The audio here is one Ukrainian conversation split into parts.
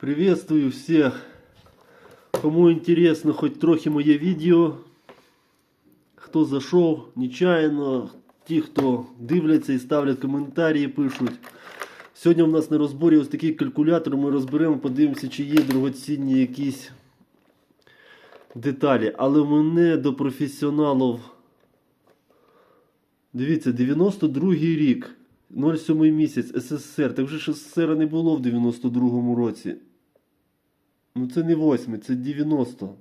Приветствую всех, кому интересно хоть трохи моє відео. Хто зайшов нечаянно, ті, хто дивляться і ставлять коментарі, пишуть. Сьогодні у нас на розборі ось такий калькулятор. Ми розберемо, подивимося, чи є дорогоцінні якісь деталі. Але мене до професіоналів. Дивіться, 92-й рік, 07 місяць, СССР. Так вже ж СССР не було в 92-му році. Ну це не 8, це 90.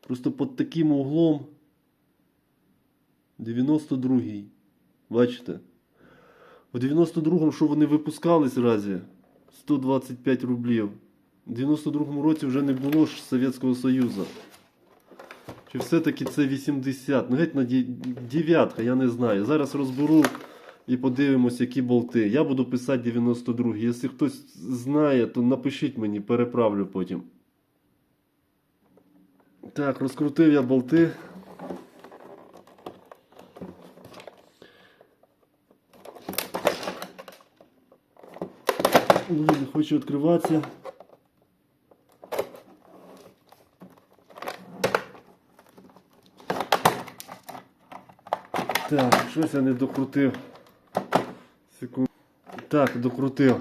Просто під таким углом 92-й. Бачите? В 92-му, що вони випускались разі? 125 рублів. В 92-му році вже не було ж Совєтського Союзу. Чи все-таки це 80? Ну геть на ді- дев'ятка, я не знаю. Зараз розберу і подивимось, які болти. Я буду писати 92. Якщо хтось знає, то напишіть мені, переправлю потім. Так, розкрутив я болти. Блін, не хоче відкриватися. Так, щось я не докрутив. Секунду. Так, докрутив.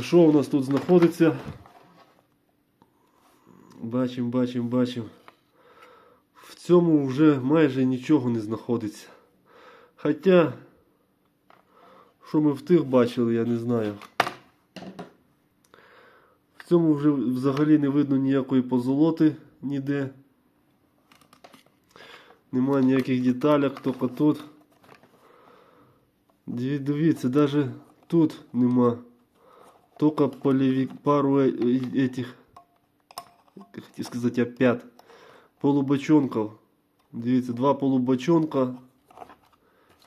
Що у нас тут знаходиться? Бачимо, бачимо, бачимо. В цьому вже майже нічого не знаходиться. Хоча, що ми в тих бачили, я не знаю. В цьому вже взагалі не видно ніякої позолоти ніде. Нема ніяких деталек, тільки тут. Диві- Дивіться, навіть тут нема. Только полевик, пару э- э- этих, как хотів сказати, опять, полубочонков. Дивіться, два полубочонка.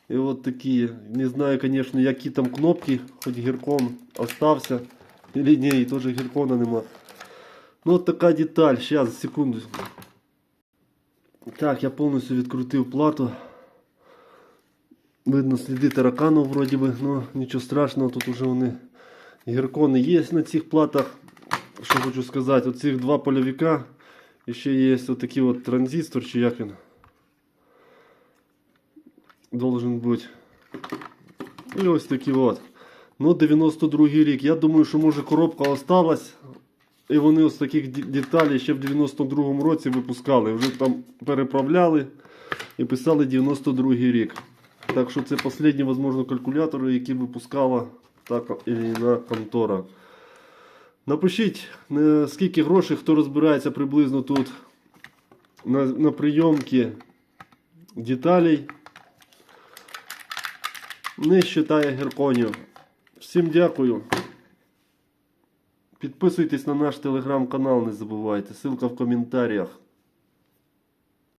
І от такі. Не знаю, конечно, які там кнопки, хоч гіркон остався. Или ні, і теж гіркона нема. Ну от така деталь. Сейчас, секунду. Так, я повністю відкрутив плату. Видно сліди таракану вроді би, ну нічого страшного, тут уже вони гіркони є на цих платах. Що хочу сказати, оцих два польовика. І ще є отакий от транзистор, чи як він должен бути. І ось такий от. Ну, 92 рік. Я думаю, що може коробка осталась. І вони ось таких деталей ще в 92-му році випускали. Вже там переправляли і писали 92 рік. Так що це останні, можливо, калькулятори, які випускала так і на контора. Напишіть, скільки грошей, хто розбирається приблизно тут на, на прийомки деталей. Не вважає герконів. Всім дякую. Підписуйтесь на наш телеграм-канал, не забувайте. Ссылка в коментарях.